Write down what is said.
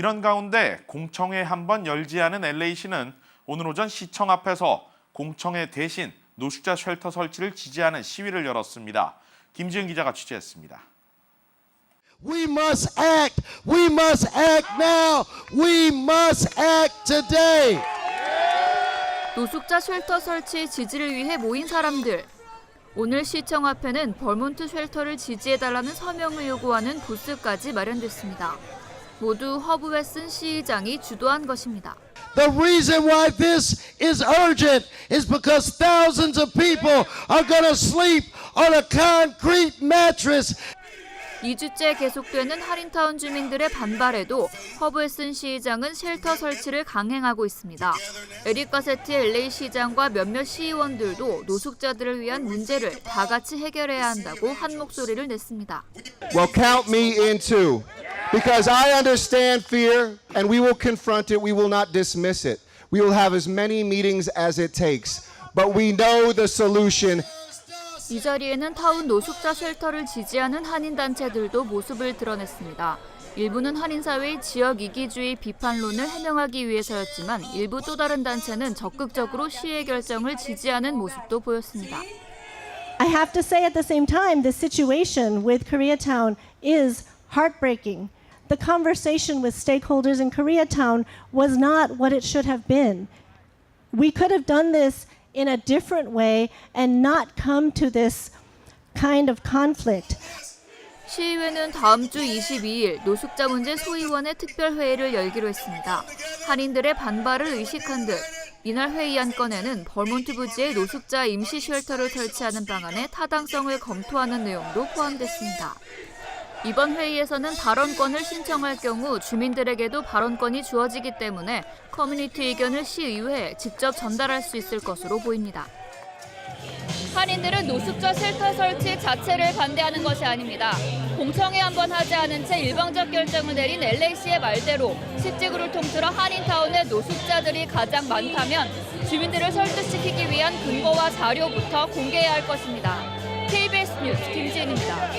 이런 가운데 공청회 한 번 열지 않은 LA시는 오늘 오전 시청 앞에서 공청회 대신 노숙자 쉘터 설치를 지지하는 시위를 열었습니다. 김지은 기자가 취재했습니다. We must act. We must act now. We must act today. 노숙자 쉘터 설치 지지를 위해 모인 사람들. 오늘 시청 앞에는 벌몬트 쉘터를 지지해달라는 서명을 요구하는 부스까지 마련됐습니다. 모두 허브 웨슨 시의장이 주도한 것입니다. The reason why this is urgent is because thousands of people are going to sleep on a concrete mattress. 2주째 계속되는 하린타운 주민들의 반발에도 허브웨슨 시의장은 쉘터 설치를 강행하고 있습니다. 에릭 가세트 LA 시장과 몇몇 시의원들도 노숙자들을 위한 문제를 다 같이 해결해야 한다고 한 목소리를 냈습니다. Well, count me in too. Because I understand fear and we will confront it. We will not dismiss it. We will have as many meetings as it takes. But we know the solution. 이 자리에는 타운 노숙자 쉘터를 지지하는 한인 단체들도 모습을 드러냈습니다. 일부는 한인 사회의 지역 이기주의 비판론을 해명하기 위해서였지만 일부 또 다른 단체는 적극적으로 시의 결정을 지지하는 모습도 보였습니다. I have to say at the same time, the situation with Koreatown is heartbreaking. The conversation with stakeholders in Koreatown was not what it should have been. We could have done this in a different way and not come to this kind of conflict. 시의회는 다음 주 22일 노숙자 문제 소위원회 특별회의를 열기로 했습니다. 한인들의 반발을 의식한 듯 이날 회의한 건에는 벌몬트 부지에 노숙자 임시 쉘터를 설치하는 방안의 타당성을 검토하는 내용도 포함됐습니다. 이번 회의에서는 발언권을 신청할 경우 주민들에게도 발언권이 주어지기 때문에 커뮤니티 의견을 시의회에 직접 전달할 수 있을 것으로 보입니다. 한인들은 노숙자 쉘터 설치 자체를 반대하는 것이 아닙니다. 공청회 한 번 하지 않은 채 일방적 결정을 내린 LAC의 말대로 시지구를 통틀어 한인타운의 노숙자들이 가장 많다면 주민들을 설득시키기 위한 근거와 자료부터 공개해야 할 것입니다. KBS 뉴스 김지은입니다.